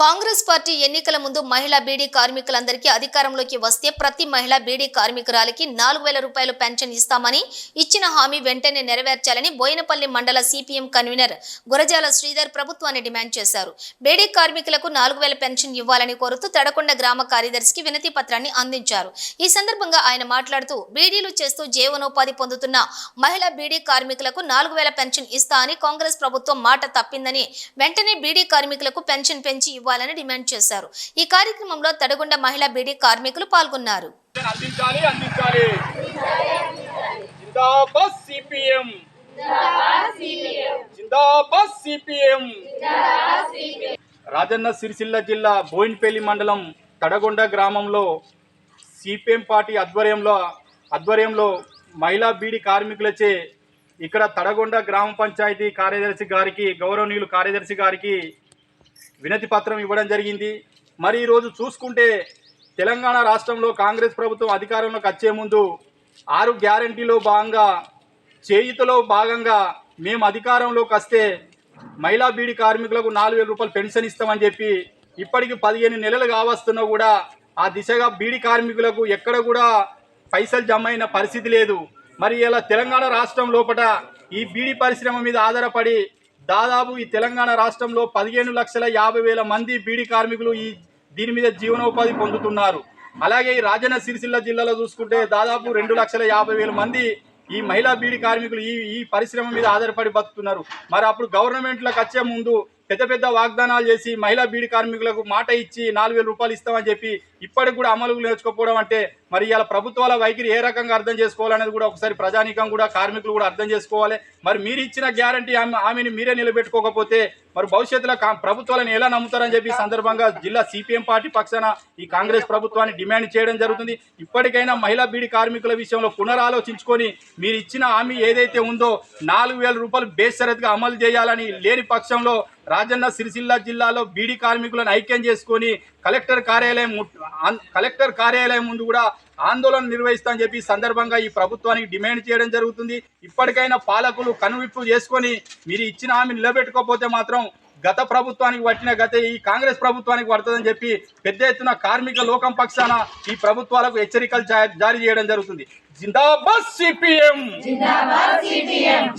Congress party ఎన్నికల ముందు మహిళా బీడీ కార్మికులందరికీ అధికారంలోకి వస్తే ప్రతి మహిళా బీడీ కార్మికురాలికి నాలుగు వేల రూపాయలు పెన్షన్ ఇస్తామని ఇచ్చిన హామీ వెంటనే నెరవేర్చాలని బోయినపల్లి మండల సిపిఎం కన్వీనర్ గురజాల శ్రీధర్ ప్రభుత్వాన్ని డిమాండ్ చేశారు. బీడీ కార్మికులకు నాలుగు వేల పెన్షన్ ఇవ్వాలని కోరుతూ తడకొండ గ్రామ కార్యదర్శికి వినతి పత్రాన్ని అందించారు. ఈ సందర్భంగా ఆయన మాట్లాడుతూ బీడీలు చేస్తూ జీవనోపాధి పొందుతున్న మహిళా బీడీ కార్మికులకు నాలుగు వేల పెన్షన్ ఇస్తా అని కాంగ్రెస్ ప్రభుత్వం మాట తప్పిందని వెంటనే బీడీ కార్మికులకు పెన్షన్ పెంచి ఇవ్వాలని డిమాండ్ చేశారు. ఈ కార్యక్రమంలో తడగొండ మహిళా బీడీ కార్మికులు పాల్గొన్నారు. అందించాలి అందించాలి. జిందాబాద్ సిపిఎం. జిందాబాద్ సిపిఎం. రాజన్న సిరిసిల్ల జిల్లా బోయిన్పల్లి మండలం తడగొండ గ్రామంలో సిపిఎం పార్టీ ఆధ్వర్యంలో ఆధ్వర్యంలో మహిళా బీడీ కార్మికులచే ఇక్కడ తడగొండ గ్రామ పంచాయతీ కార్యదర్శి గారికి గౌరవనీయులు కార్యదర్శి గారికి వినతి పత్రం ఇవ్వడం జరిగింది. మరి ఈరోజు చూసుకుంటే తెలంగాణ రాష్ట్రంలో కాంగ్రెస్ ప్రభుత్వం అధికారంలోకి వచ్చే ముందు ఆరు గ్యారంటీలో భాగంగా చేయుతలో భాగంగా మేము అధికారంలోకి వస్తే మహిళా బీడి కార్మికులకు నాలుగు వేల రూపాయలు పెన్షన్ ఇస్తామని చెప్పి ఇప్పటికి పదిహేను నెలలు కావస్తున్నా కూడా ఆ దిశగా బీడి కార్మికులకు ఎక్కడ కూడా పైసలు జమ అయిన పరిస్థితి లేదు. మరి ఇలా తెలంగాణ రాష్ట్రం లోపల ఈ బీడి పరిశ్రమ మీద ఆధారపడి దాదాపు ఈ తెలంగాణ రాష్ట్రంలో పదిహేను లక్షల యాభై వేల మంది బీడీ కార్మికులు ఈ దీని మీద జీవనోపాధి పొందుతున్నారు. అలాగే ఈ రాజన్న సిరిసిల్ల జిల్లాలో చూసుకుంటే దాదాపు రెండు లక్షల యాభై వేల మంది ఈ మహిళా బీడి కార్మికులు ఈ ఈ పరిశ్రమ మీద ఆధారపడి బతుకుతున్నారు. మరి అప్పుడు గవర్నమెంట్లకు వచ్చే ముందు పెద్ద పెద్ద వాగ్దానాలు చేసి మహిళా బీడి కార్మికులకు మాట ఇచ్చి నాలుగు రూపాయలు ఇస్తామని చెప్పి ఇప్పటికి కూడా అమలు నేర్చుకోకపోవడం అంటే మరి ఇలా ప్రభుత్వాల వైఖరి ఏ రకంగా అర్థం చేసుకోవాలనేది కూడా ఒకసారి ప్రజానీకం కూడా కార్మికులు కూడా అర్థం చేసుకోవాలి. మరి మీరు ఇచ్చిన గ్యారంటీ ఆమెని మీరే నిలబెట్టుకోకపోతే మరి భవిష్యత్తులో ప్రభుత్వాలను ఎలా నమ్ముతారని చెప్పి సందర్భంగా జిల్లా సిపిఎం పార్టీ పక్షాన ఈ కాంగ్రెస్ ప్రభుత్వాన్ని డిమాండ్ చేయడం జరుగుతుంది. ఇప్పటికైనా మహిళా బీడి కార్మికుల విషయంలో పునరాలోచించుకొని మీరు ఇచ్చిన హామీ ఏదైతే ఉందో నాలుగు వేల రూపాయలు బేషరత్గా అమలు చేయాలని లేని పక్షంలో రాజన్న సిరిసిల్ల జిల్లాలో బీడీ కార్మికులను ఐక్యం చేసుకొని కలెక్టర్ కార్యాలయం కలెక్టర్ కార్యాలయం ముందు కూడా ఆందోళన నిర్వహిస్తా అని చెప్పి సందర్భంగా ఈ ప్రభుత్వానికి డిమాండ్ చేయడం జరుగుతుంది. ఇప్పటికైనా పాలకులు కనువిప్పు చేసుకొని మీరు ఇచ్చిన హామీ నిలబెట్టుకోకపోతే మాత్రం గత ప్రభుత్వానికి పట్టిన గత ఈ కాంగ్రెస్ ప్రభుత్వానికి పడుతుందని చెప్పి పెద్ద ఎత్తున కార్మిక లోకం పక్షాన ఈ ప్రభుత్వాలకు హెచ్చరికలు జారీ చేయడం జరుగుతుంది. జిందాబాద్ సిపిఎం!